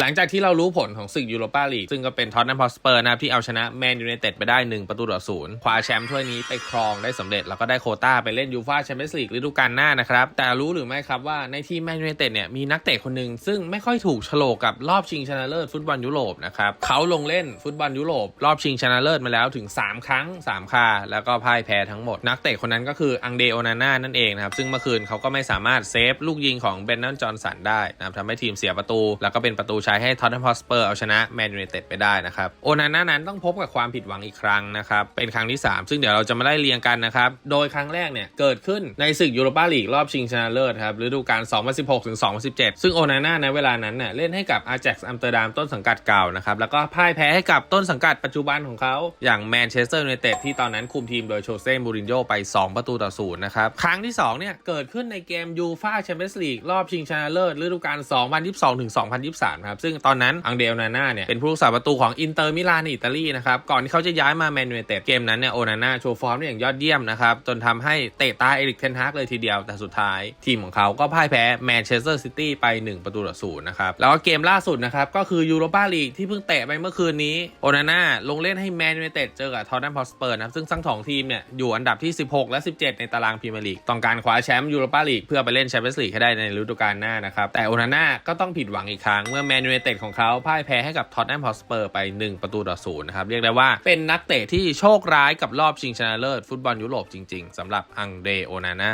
หลังจากที่เรารู้ผลของศึกยูโรปาลีกซึ่งก็เป็นท็อตแนมพอสเปอร์นะครับ ที่เอาชนะแมนยู i นเต็ดไปได้ 1 ประตูต่อศูนย์คว้าแชมป์ถ้วยนี้ไปครองได้สำเร็จ แล้วก็ได้โควต้าไปเล่นยูฟาแชมเปี้ยนส์ลีกฤดูกาลหน้านะครับ แต่รู้หรือไม่ครับว่าในทีมแมนยู i นเต็ดเนี่ยมีนักเตะคนหนึ่งซึ่งไม่ค่อยถูกโฉลกกับรอบชิงชนะเลิศฟุตบอลยุโรปนะครับเขาลงเล่นฟุตบอลยุโรปรอบชิงชนะเลิศมาแล้วถึง 3 ครั้ง 3 คาแล้วก็พ่ายแพ้ทั้งหมด นักเตะคนนั้นก็คืออังเดโอนาน่านั่นเองนะครับซึ่งเมื่อคืนเขาก็ไม่สามารถเซฟลูกยิงของเบนนันจอห์นสันได้นะครับทำให้ทีมเสียประตูแล้วก็เป็นประตูชัยให้ท็อตแนมพอสเปอร์เอาชนะแมนยู i นเต็ดไปได้นะครับ โอนาน่านั้นต้องพบกับความผิดหวังอีกครั้งนะครับ เป็นครั้งที่ 3 ซึ่งเดี๋ยวเราจะมาไล่เรียงกันนะครับ โดยครั้งแรกเนี่ย เกิดขึ้นในศึกยูโรปาลีกรอบชิงชนะเลิศครับฤดูกาล 2016-2017 ซึ่งโอนาน่าในเวลานั้นเนี่ยเล่นให้กับอา j a x อัมสเตอร์ดัมต้นสังกัดเก่านะครับแล้วก็พ่ายแพ้ให้กับต้นสังกัดปัจจุบันของเขาอย่างแมนเชสเตอร์ยูไนเต็ดที่ตอนนั้นคุมทีมโดยโชเซ่มูรินโญ่ไป 2 ประตูต่อศูนย์นะครับครั้งที่2เนี่ยเกิดขึ้นในเกมยูฟาแชมเปี้ยนส์ลีกรอบชิงชนะเลิศฤดูกาล2022ถึง2023ครับซึ่งตอนนั้นอังเดลนาน่าเนี่ยเป็นผู้รักษาประตูของอินเตอร์มิลานในอิตาลีนะครับก่อนที่เขาจะย้ายมาแมนยูเต็ดเกมนั้นเนี่ยโอนาน่าโชว์ฟอร์มได้อย่างยอดเยี่ยมนะครับจนทำให้เตะตาเอริกเทนฮากเลยทีเดียวแต่สุดท้าย ทีมของเขาก็พ่ายแพ้แมนเชสเตอร์ซิตี้ไป 1 ประตูต่อศูนย์นะครับแล้วก็เกมล่าสุดนะครับก็คือยูโรปาลีกที่เพิ่งเตะไปเมื่อคืนนี้โอนาน่าลงเล่นให้แมนยูเต็ดเจอกับทอตแนมพอสเปอร์นะครับซึ่งทั้งสองทีมเนี่ยอยู่อันดับที่ 16 และ 17 ในตารางพรีเมียร์ลีกต้องการคว้าแชมป์ยูโรปาลีกเพื่อไปเล่นแชมเปี้ยนส์ลีกให้ได้ในฤดูกาลหน้านะครับแต่โอนาน่าก็ต้องผิดหวังอีกครั้งเมื่อแมนยูไนเต็ดของเขาพ่ายแพ้ให้กับท็อตแนมฮอสเปอร์ไป 1 ประตูต่อศูนย์นะครับ เรียกได้ว่าเป็นนักเตะที่โชคร้ายกับรอบชิงชนะเลิศฟุตบอลยุโรปจริง ๆสำหรับอังเดโอนาน่า